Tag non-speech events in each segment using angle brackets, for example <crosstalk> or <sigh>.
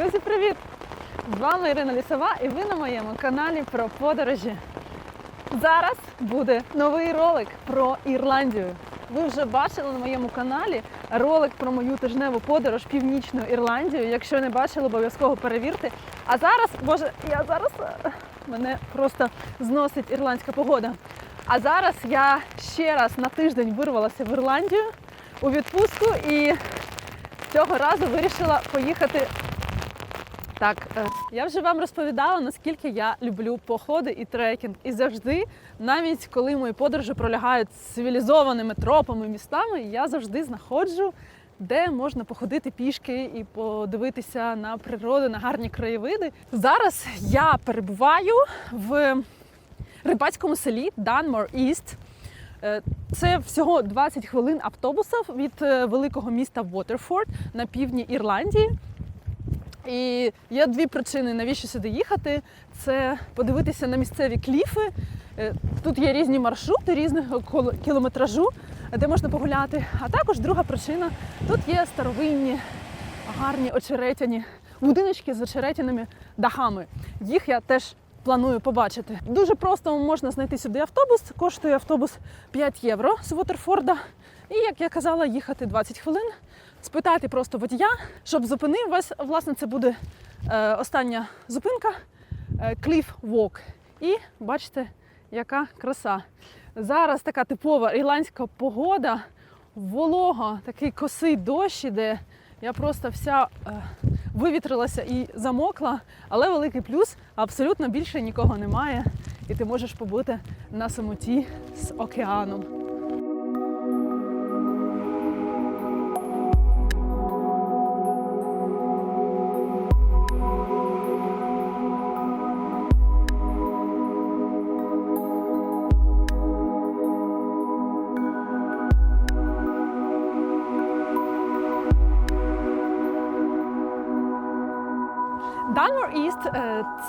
Друзі, привіт! З вами Ірина Лісова і ви на моєму каналі про подорожі. Зараз буде новий ролик про Ірландію. Ви вже бачили на моєму каналі ролик про мою тижневу подорож північну Ірландію. Якщо не бачили, обов'язково перевірте. А зараз, боже, я зараз е, мене просто зносить ірландська погода. А зараз я ще раз на тиждень вирвалася в Ірландію у відпустку і цього разу вирішила поїхати. Так, е, я вже вам розповідала, наскільки я люблю походи і трекінг. І завжди, навіть коли мої подорожі пролягають цивілізованими тропами, містами, я завжди знаходжу, де можна походити пішки і подивитися на природу, на гарні краєвиди. Зараз я перебуваю в рибацькому селі Данмор Іст. Е, Це всього 20 хвилин автобусів від е, великого міста Вотерфорд на півдні Ірландії. І є дві причини, навіщо сюди їхати. Це подивитися на місцеві кліфи. Е, Тут є різні маршрути різного кілометражу, де можна погуляти. А також друга причина тут є старовинні, гарні очеретяні будиночки з очеретяними дахами. Їх я теж планую побачити. Дуже просто можна знайти сюди автобус. Коштує автобус 5 євро з Вотерфорда. І, як я казала, їхати 20 хвилин, спитати просто водія, щоб зупинив вас. Власне, це буде е, остання зупинка е, Cliff Walk. І бачите, яка краса. Зараз така типова ірландська погода, волога, такий косий дощ іде. Я просто вся е, вивітрилася і замокла, але великий плюс абсолютно більше нікого немає, і ти можеш побути на самоті з океаном.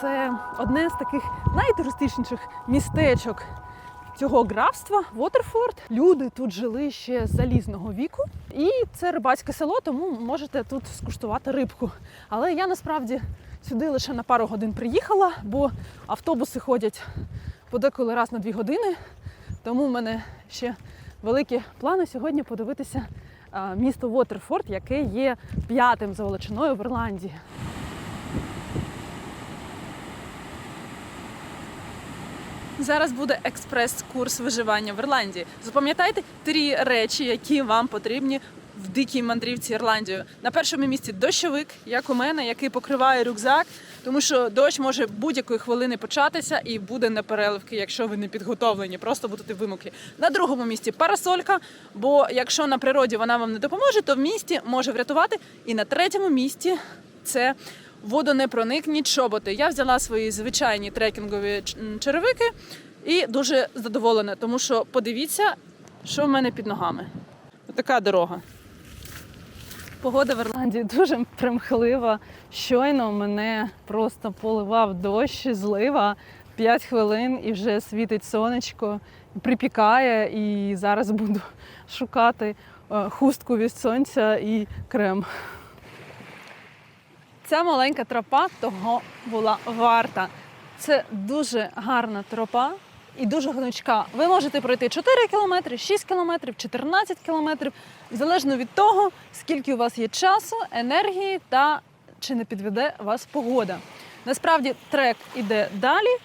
Це одне з таких найтуристичніших містечок цього графства Вотерфорд. Люди тут жили ще з залізного віку. І це рибацьке село, тому можете тут скуштувати рибку. Але я насправді сюди лише на пару годин приїхала, бо автобуси ходять подеколи раз на дві години. Тому в мене ще великі плани сьогодні подивитися місто Вотерфорд, яке є п'ятим за величиною в Ірландії. Зараз буде експрес-курс виживання в Ірландії. Запам'ятайте три речі, які вам потрібні в дикій мандрівці Ірландією. На першому місці дощовик, як у мене, який покриває рюкзак, тому що дощ може будь-якої хвилини початися і буде непереливки, якщо ви не підготовлені, просто будете вимоклі. На другому місці парасолька, бо якщо на природі вона вам не допоможе, то в місті може врятувати. І на третьому місці це водонепроникні чоботи. Я взяла свої звичайні трекінгові черевики і дуже задоволена, тому що подивіться, що в мене під ногами. Така дорога. Погода в Ірландії дуже примхлива. Щойно мене просто поливав дощ, злива 5 хвилин і вже світить сонечко, припікає. І зараз буду <laughs> шукати е, хустку від сонця і крем. Ця маленька тропа того була варта. Це дуже гарна тропа і дуже гнучка. Ви можете пройти 4 кілометри, 6 кілометрів, 14 кілометрів, залежно від того, скільки у вас є часу, енергії та чи не підведе вас погода. Насправді трек іде далі,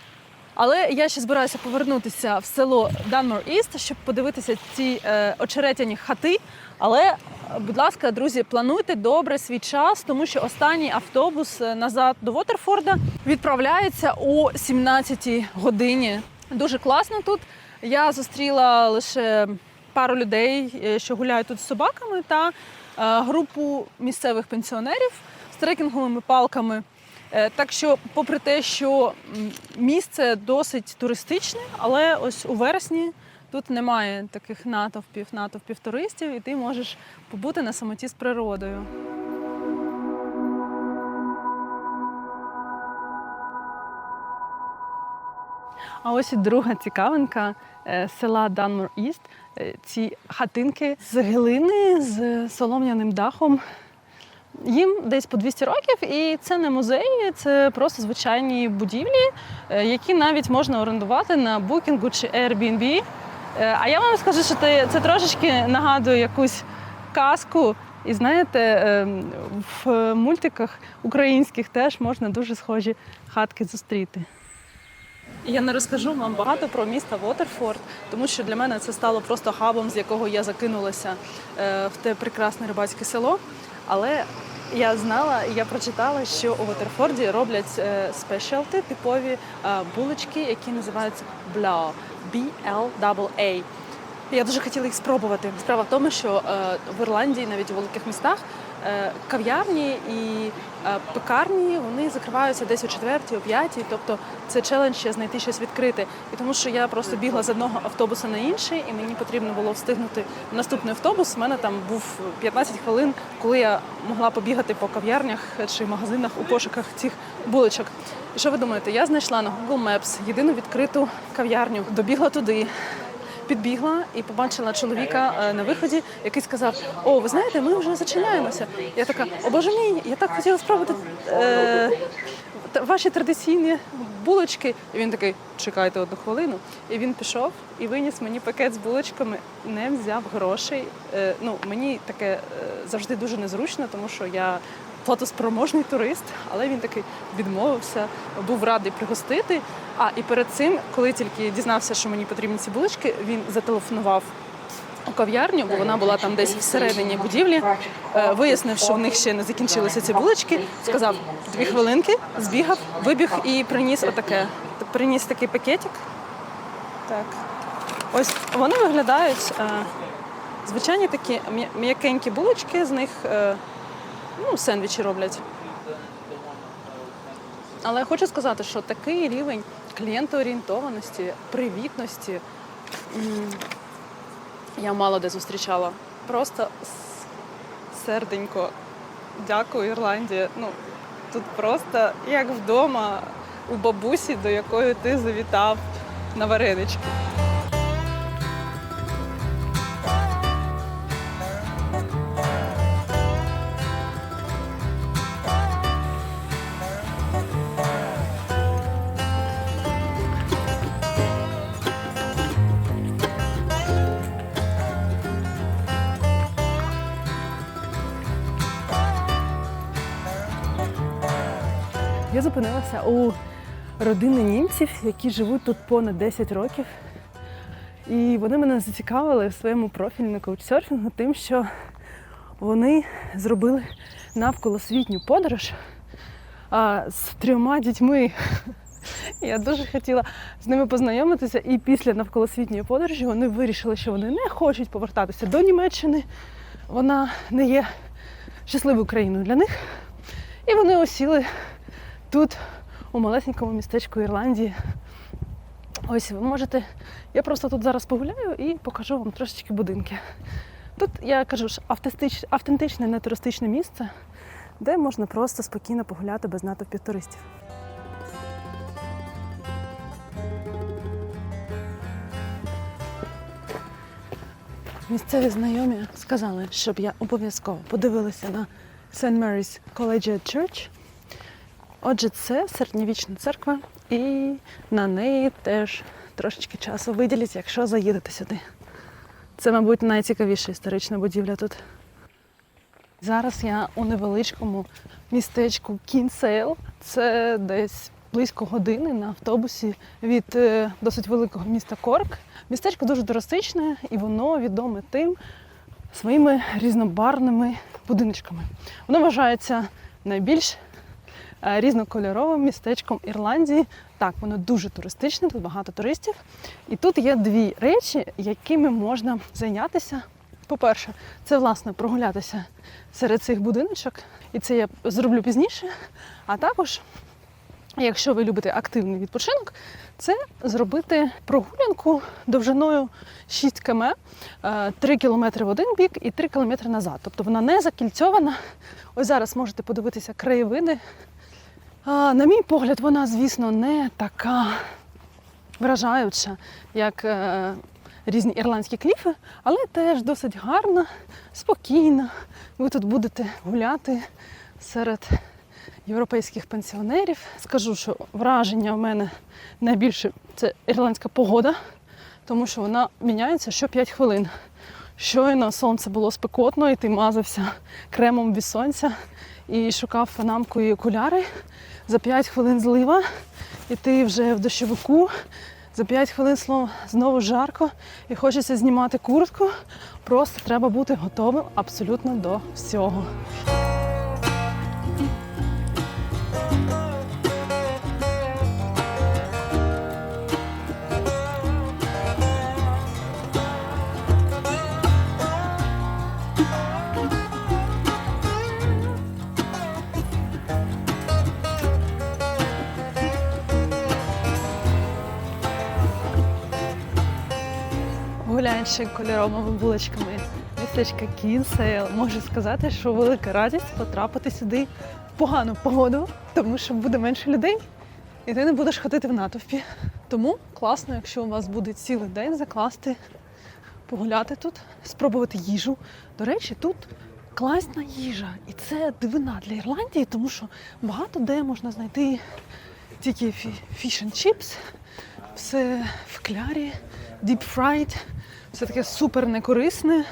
але я ще збираюся повернутися в село Данмор Іст, щоб подивитися ці е, очеретяні хати. Але, будь ласка, друзі, плануйте добре свій час, тому що останній автобус е, назад до Вотерфорда відправляється о 17-й годині. Дуже класно тут. Я зустріла лише пару людей, е, що гуляють тут з собаками, та е, групу місцевих пенсіонерів з трекінговими палками. Так що, попри те, що місце досить туристичне, але ось у вересні тут немає таких натовпів, натовпів туристів, і ти можеш побути на самоті з природою. А ось і друга цікавинка е, села Данмор Іст. Е, Ці хатинки з глини з солом'яним дахом. Їм десь по 200 років, і це не музеї, це просто звичайні будівлі, е, які навіть можна орендувати на букінгу чи Airbnb. Е, А я вам скажу, що це, трошечки нагадує якусь казку. І знаєте, е, в мультиках українських теж можна дуже схожі хатки зустріти. Я не розкажу вам багато про місто Вотерфорд, тому що для мене це стало просто хабом, з якого я закинулася е, в те прекрасне рибацьке село. Але я знала, і я прочитала, що у Вотерфорді роблять е, спешалти, типові булочки, які називаються бля, B-L-A. Я дуже хотіла їх спробувати. Справа в тому, що е, в Ірландії, навіть у великих містах, е, кав'ярні і пекарні вони закриваються десь о четвертій, о п'ятій. Тобто це челендж ще знайти щось відкрити. І тому що я просто бігла з одного автобуса на інший, і мені потрібно було встигнути в наступний автобус. У мене там був 15 хвилин, коли я могла побігати по кав'ярнях чи магазинах у пошуках цих булочок. І що ви думаєте? Я знайшла на Google Maps єдину відкриту кав'ярню, добігла туди. Підбігла і побачила чоловіка е, на виході, який сказав: О, ви знаєте, ми вже зачиняємося. Я така, о боже мій, я так хотіла спробувати е, ваші традиційні булочки. І він такий, чекайте одну хвилину. І він пішов і виніс мені пакет з булочками, не взяв грошей. Е, ну, мені таке е, завжди дуже незручно, тому що я платоспроможний турист, але він такий відмовився, був радий пригостити. А і перед цим, коли тільки дізнався, що мені потрібні ці булочки, він зателефонував у кав'ярню, бо вона була там десь всередині будівлі. Е, Вияснив, що в них ще не закінчилися ці булочки. Сказав дві хвилинки, збігав, вибіг і приніс отаке. Приніс такий пакетик. Так. Ось вони виглядають. е, Звичайні такі м'якенькі булочки, з них е, ну, сендвічі роблять. Але я хочу сказати, що такий рівень клієнтоорієнтованості, привітності я мало де зустрічала. Просто серденько. Дякую, Ірландія. Ну, тут просто як вдома у бабусі, до якої ти завітав на варенички. Зупинилася у родини німців, які живуть тут понад 10 років. І вони мене зацікавили в своєму профілі коучсерфінгу тим, що вони зробили навколосвітню подорож а, з трьома дітьми. Я дуже хотіла з ними познайомитися, і після навколосвітньої подорожі вони вирішили, що вони не хочуть повертатися до Німеччини. Вона не є щасливою країною для них. І вони осіли тут, у малесенькому містечку Ірландії. Ось ви можете. Я просто тут зараз погуляю і покажу вам трошечки будинки. Тут я кажу ж автентич, автентичне, не туристичне місце, де можна просто спокійно погуляти без натовпів туристів. Місцеві знайомі сказали, щоб я обов'язково подивилася на St. Mary's Collegiate Church. Отже, це середньовічна церква, і на неї теж трошечки часу виділіть, якщо заїдете сюди. Це, мабуть, найцікавіша історична будівля тут. Зараз я у невеличкому містечку Кінсейл. Це десь близько години на автобусі від е, досить великого міста Корк. Містечко дуже туристичне і воно відоме тим своїми різнобарвними будиночками. Воно вважається найбільш різнокольоровим містечком Ірландії. Так, воно дуже туристичне, тут багато туристів. І тут є дві речі, якими можна зайнятися. По-перше, це власне прогулятися серед цих будиночок, і це я зроблю пізніше. А також, якщо ви любите активний відпочинок, це зробити прогулянку довжиною 6 км, 3 км в один бік і 3 км назад. Тобто вона не закільцьована. Ось зараз можете подивитися краєвиди. На мій погляд, вона, звісно, не така вражаюча, як е, різні ірландські кліфи, але теж досить гарно, спокійно. Ви тут будете гуляти серед європейських пенсіонерів. Скажу, що враження в мене найбільше це ірландська погода, тому що вона міняється що 5 хвилин. Щойно сонце було спекотно, і ти мазався кремом від сонця і шукав панамку і окуляри. За 5 хвилин злива, і ти вже в дощовику. За 5 хвилин знову жарко і хочеться знімати куртку. Просто треба бути готовим абсолютно до всього. Гуляючи кольоровими вуличками містечка Кінсейл, можу сказати, що велика радість потрапити сюди в погану погоду, тому що буде менше людей, і ти не будеш ходити в натовпі. Тому класно, якщо у вас буде цілий день закласти, погуляти тут, спробувати їжу. До речі, тут класна їжа, і це дивина для Ірландії, тому що багато де можна знайти тільки фіш and чіпс, все в клярі, fried, все таке супер некорисне.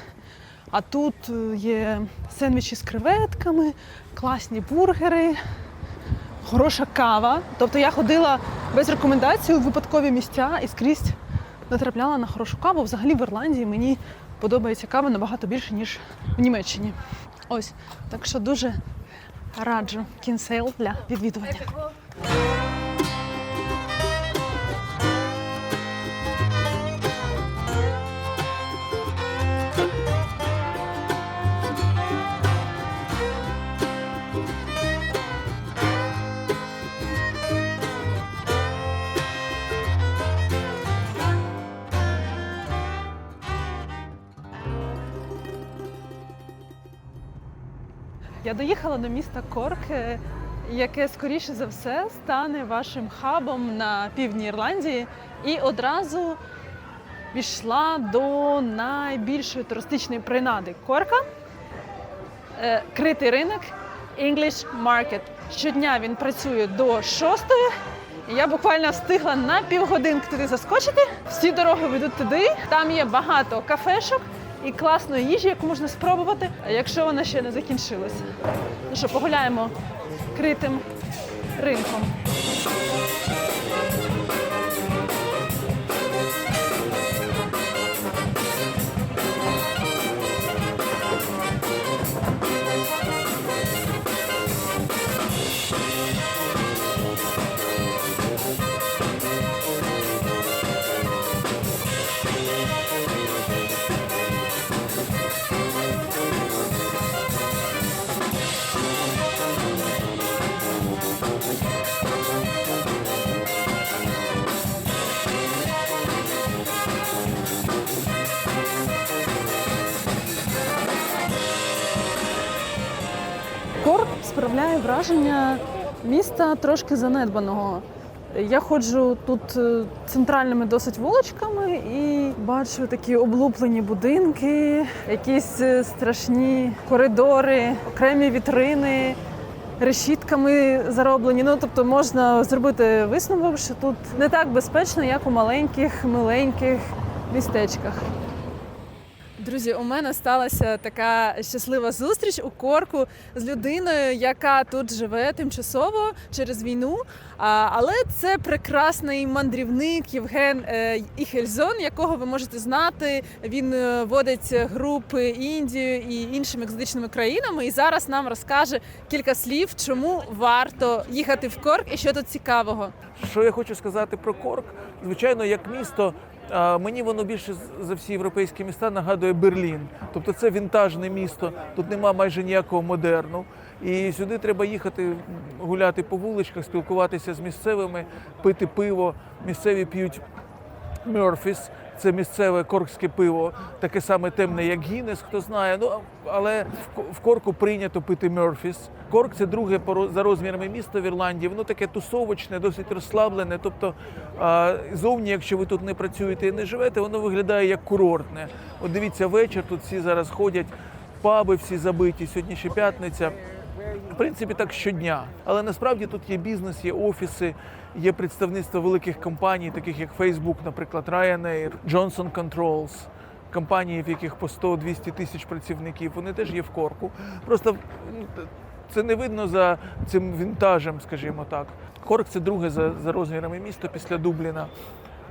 А тут е, є сендвічі з креветками, класні бургери, хороша кава. Тобто я ходила без рекомендацій у випадкові місця і скрізь натрапляла на хорошу каву. Взагалі в Ірландії мені подобається кава набагато більше, ніж в Німеччині. Ось. Так що дуже раджу кінсейл для відвідування. Я доїхала до міста Корк, яке скоріше за все стане вашим хабом на півдні Ірландії, і одразу пішла до найбільшої туристичної принади Корка. Е, Критий ринок English Market. Щодня він працює до 6 і я буквально встигла на півгодинки туди заскочити. Всі дороги ведуть туди. Там є багато кафешок і класної їжі, яку можна спробувати, якщо вона ще не закінчилася. Ну що, погуляємо критим ринком. Справляє враження міста трошки занедбаного. Я ходжу тут е, центральними досить вуличками і бачу такі облуплені будинки, якісь е, страшні коридори, окремі вітрини. Решітками зароблені. Ну тобто можна зробити висновок, що тут не так безпечно, як у маленьких, миленьких містечках. Друзі, у мене сталася така щаслива зустріч у корку з людиною, яка тут живе тимчасово через війну. Але це прекрасний мандрівник Євген е, Іхельзон, якого ви можете знати. Він е, водить групи Індію і іншими екзотичними країнами. І зараз нам розкаже кілька слів, чому варто їхати в Корк і що тут цікавого. Що я хочу сказати про Корк? Звичайно, як місто, а, мені воно більше за всі європейські міста нагадує Берлін. Тобто це вінтажне місто, тут нема майже ніякого модерну. І сюди треба їхати, гуляти по вуличках, спілкуватися з місцевими, пити пиво. Місцеві п'ють Мерфіс. Це місцеве коркське пиво, таке саме темне, як Гіннес, хто знає. Ну але в корку прийнято пити Мерфіс. Корк це друге за розмірами місто в Ірландії. Воно таке тусовочне, досить розслаблене. Тобто зовні, якщо ви тут не працюєте і не живете, воно виглядає як курортне. От дивіться, вечір тут всі зараз ходять, паби всі забиті. Сьогодні ще п'ятниця. Принципі, так щодня. Але насправді тут є бізнес, є офіси, є представництво великих компаній, таких як Facebook, наприклад, Ryanair, Johnson Controls, компанії, в яких по 100-200 тисяч працівників. Вони теж є в корку. Просто це не видно за цим вінтажем, скажімо так. Корк це друге за, за розмірами місто після Дубліна.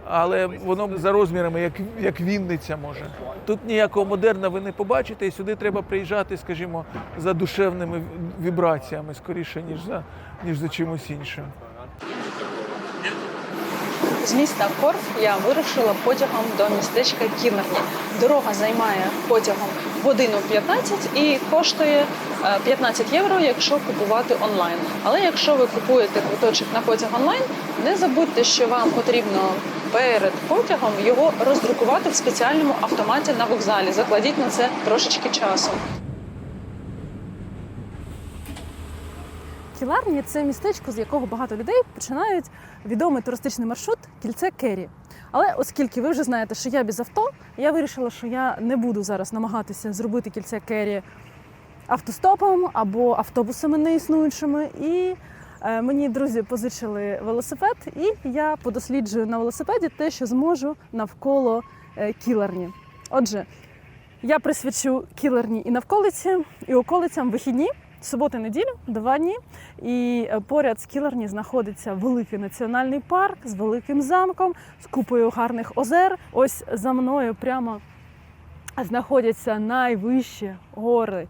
Але воно за розмірами, як, як Вінниця може. Тут ніякого модерна ви не побачите, і сюди треба приїжджати, скажімо, за душевними вібраціями, скоріше, ніж за, ніж за чимось іншим. З міста Корф я вирушила потягом до містечка Кілерні. Дорога займає потягом годину 15 і коштує е, 15 євро, якщо купувати онлайн. Але якщо ви купуєте квиточок на потяг онлайн, не забудьте, що вам потрібно перед потягом його роздрукувати в спеціальному автоматі на вокзалі. Закладіть на це трошечки часу. Кіларні це містечко, з якого багато людей починають відомий туристичний маршрут кільце Керрі. Але оскільки ви вже знаєте, що я без авто, я вирішила, що я не буду зараз намагатися зробити кільце Керрі автостопом або автобусами неіснуючими. І мені друзі позичили велосипед, і я подосліджую на велосипеді те, що зможу навколо е, кіларні. Отже, я присвячу кілерні і навколиці, і околицям вихідні, суботи, неділю, два дні. І е, поряд з кілерні знаходиться великий національний парк з великим замком, з купою гарних озер. Ось за мною прямо знаходяться найвищі гори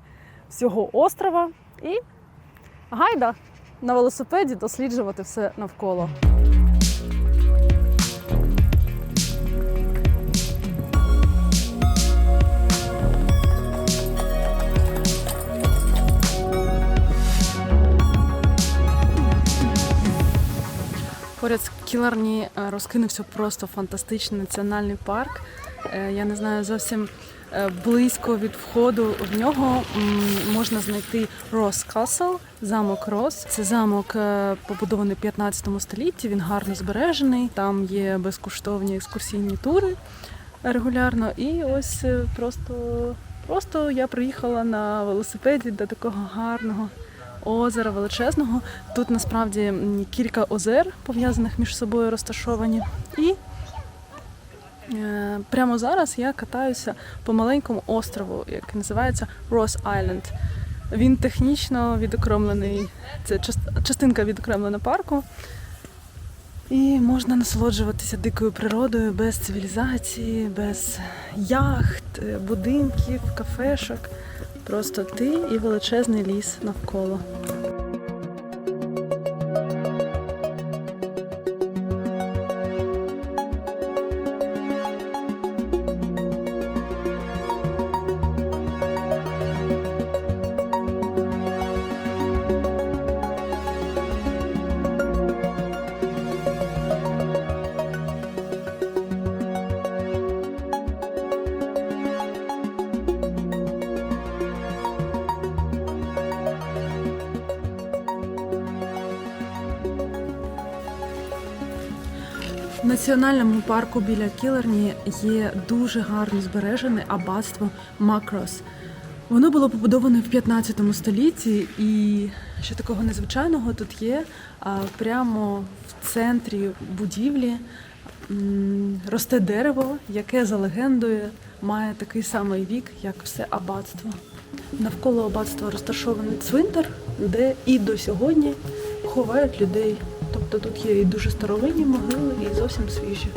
всього острова. І гайда на велосипеді досліджувати все навколо. Поряд з Кіларні е, розкинувся просто фантастичний національний парк. Е, Я не знаю, зовсім близько від входу в нього можна знайти Рос Касл, замок Рос. Це замок е, побудований в 15 столітті. Він гарно збережений. Там є безкоштовні екскурсійні тури регулярно. І ось е, просто, просто я приїхала на велосипеді до такого гарного озера величезного. Тут насправді кілька озер пов'язаних між собою розташовані. І е, прямо зараз я катаюся по маленькому острову, який називається Ross Island. Він технічно відокремлений, це част- частинка відокремлена парку. І можна насолоджуватися дикою природою без цивілізації, без яхт, е, будинків, кафешок. Просто ти і величезний ліс навколо. В національному парку біля Кілерні є дуже гарно збережене аббатство Макрос. Воно було побудоване в 15 столітті, і що такого незвичайного тут є, прямо в центрі будівлі росте дерево, яке за легендою має такий самий вік, як все аббатство. Навколо аббатства розташований цвинтар, де і до сьогодні ховають людей. Тобто тут є і дуже старовинні могили, і зовсім свіжі.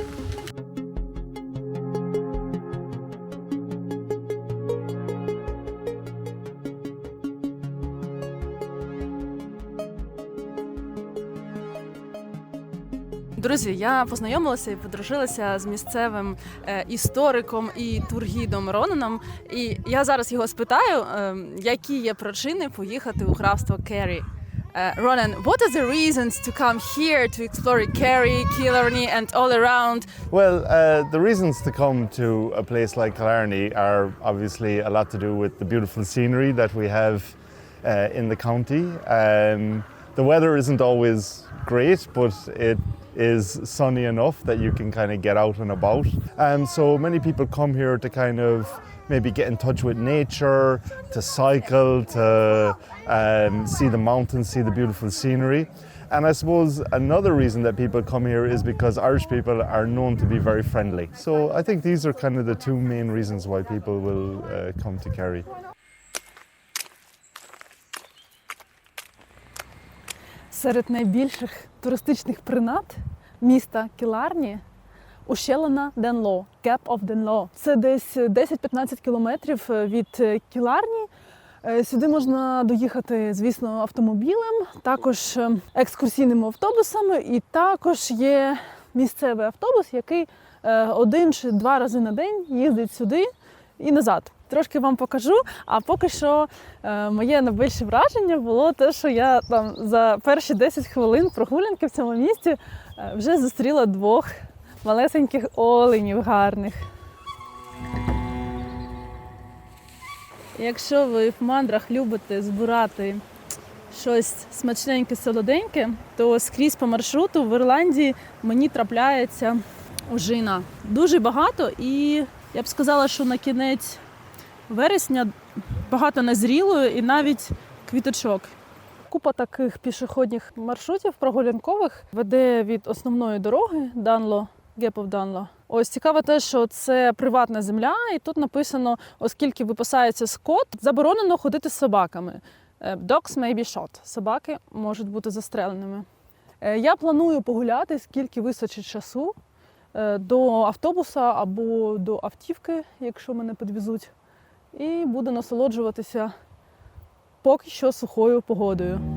Друзі, я познайомилася і подружилася з місцевим е, істориком і тургідом Ронаном. І я зараз його спитаю, е, які є причини поїхати у графство Керрі. Uh, Ronan, what are the reasons to come here to explore Kerry, Killarney, and all around? Well, uh, the reasons to come to a place like Killarney are obviously a lot to do with the beautiful scenery that we have uh, in the county. Um, the weather isn't always great, but it is sunny enough that you can kind of get out and about. And so many people come here to kind of maybe get in touch with nature, to cycle, to um, see the mountains, see the beautiful scenery. And I suppose another reason that people come here is because Irish people are known to be very friendly. So I think these are kind of the two main reasons why people will uh, come to Kerry. Серед найбільших туристичних принад міста Кіларні ущелина Денло, Gap of Денло. Це десь 10-15 кілометрів від е, Кіларні. Е, Сюди можна доїхати, звісно, автомобілем, також е, екскурсійними автобусами, і також є місцевий автобус, який е, один чи два рази на день їздить сюди і назад. Трошки вам покажу. А поки що е, моє найбільше враження було те, що я там за перші 10 хвилин прогулянки в цьому місті е, вже зустріла двох малесеньких оленів гарних. Якщо ви в мандрах любите збирати щось смачненьке, солоденьке, то скрізь по маршруту в Ірландії мені трапляється ожина. Дуже багато, і я б сказала, що на кінець вересня багато назрілої і навіть квіточок. Купа таких пішохідних маршрутів прогулянкових веде від основної дороги Данло, Гепов. Ось цікаво те, що це приватна земля, і тут написано, оскільки випасається скот, заборонено ходити з собаками. Е, Dogs may be shot. Собаки можуть бути застреленими. Е, Я планую погуляти, скільки вистачить часу е, до автобуса або до автівки, якщо мене підвезуть, і буду насолоджуватися поки що сухою погодою.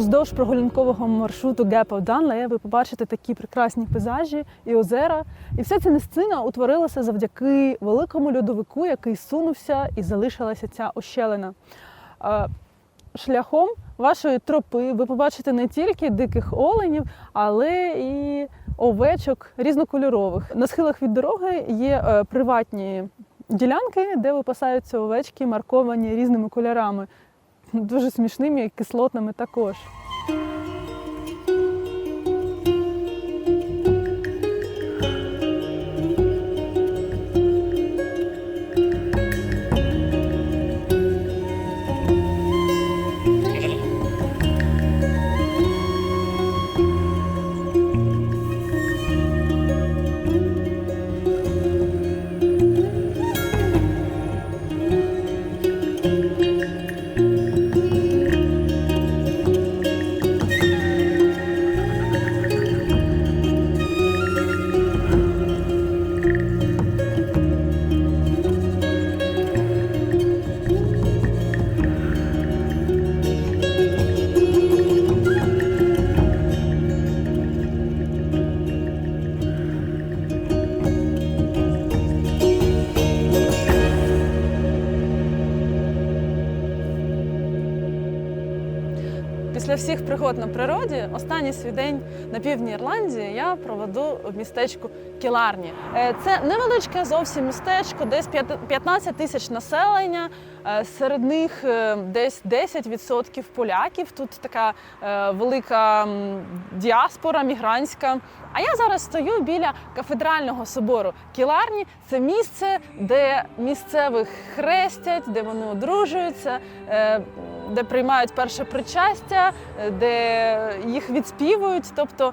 Уздовж прогулянкового маршруту of Dunley ви побачите такі прекрасні пейзажі і озера. І вся ця місцина утворилася завдяки великому льодовику, який сунувся і залишилася ця ощелина. Шляхом вашої тропи ви побачите не тільки диких оленів, але і овечок різнокольорових. На схилах від дороги є е, приватні ділянки, де випасаються овечки, марковані різними кольорами, <laughs> дуже смішними і кислотними також. Після всіх пригод на природі, останній свій день на півдні Ірландії я проведу в містечку Кіларні. Е, Це невеличке зовсім містечко, десь п'ят- 15 тисяч населення. Е, Серед них е, десь 10% поляків. Тут така е, велика діаспора мігрантська. А я зараз стою біля кафедрального собору Кіларні. Це місце, де місцевих хрестять, де вони одружуються, де приймають перше причастя, де їх відспівують. Тобто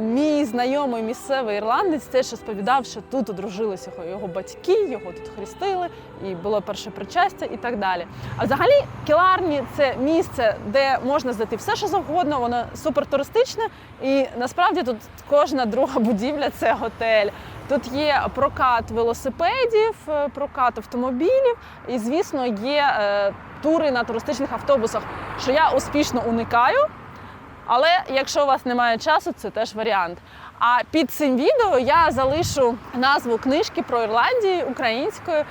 мій знайомий місцевий ірландець теж розповідав, що тут одружилися його батьки, його тут хрестили, і було перше причастя і так далі. А взагалі Кіларні це місце, де можна знайти все, що завгодно, воно супертуристичне, і насправді тут кожна друга будівля це готель. Тут є прокат велосипедів, е, прокат автомобілів, і, звісно, є е, тури на туристичних автобусах, що я успішно уникаю. Але якщо у вас немає часу, це теж варіант. А під цим відео я залишу назву книжки про Ірландію українською е,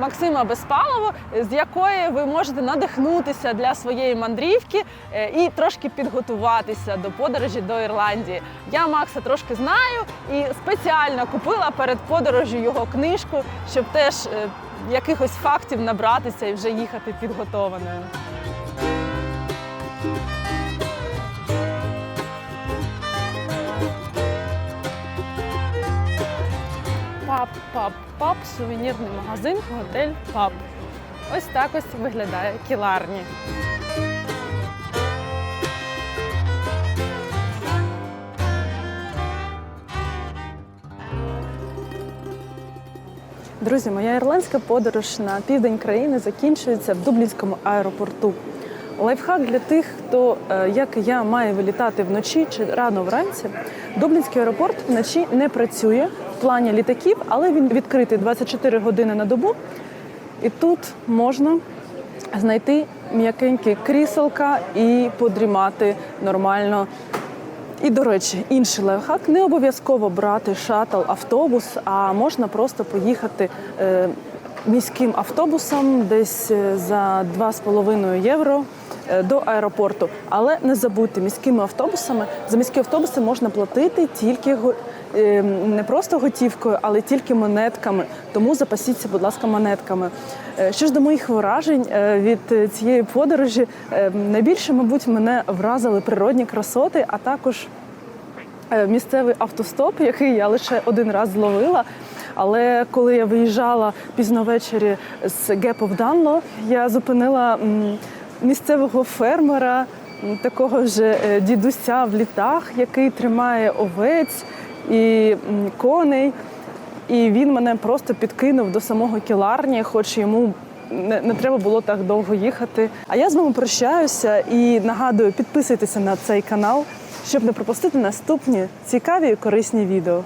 Максима Безпалова, з якої ви можете надихнутися для своєї мандрівки е, і трошки підготуватися до подорожі до Ірландії. Я Макса трошки знаю і спеціально купила перед подорожю його книжку, щоб теж е, якихось фактів набратися і вже їхати підготованою. Паб, паб, паб, сувенірний магазин, готель, паб. Ось так ось виглядає кіларні. Друзі, моя ірландська подорож на південь країни закінчується в Дублінському аеропорту. Лайфхак для тих, хто, е, як я, має вилітати вночі чи рано вранці. Дублінський аеропорт вночі не працює плані літаків, але він відкритий 24 години на добу. І тут можна знайти м'якенькі кріселка і подрімати нормально. І, до речі, інший лайфхак не обов'язково брати шатл, автобус, а можна просто поїхати е, міським автобусом десь е, за 2,5 євро до аеропорту. Але не забудьте, міськими автобусами за міські автобуси можна платити тільки е, не просто готівкою, але тільки монетками. Тому запасіться, будь ласка, монетками. Е, Що ж до моїх вражень е, від е, цієї подорожі, е, найбільше, мабуть, мене вразили природні красоти, а також е, місцевий автостоп, який я лише один раз зловила. Але коли я виїжджала пізно ввечері з of Dunlo, я зупинила місцевого фермера, такого ж е, дідуся в літах, який тримає овець і коней. І він мене просто підкинув до самого кіларні, хоч йому не, не треба було так довго їхати. А я з вами прощаюся і нагадую, підписуйтеся на цей канал, щоб не пропустити наступні цікаві і корисні відео.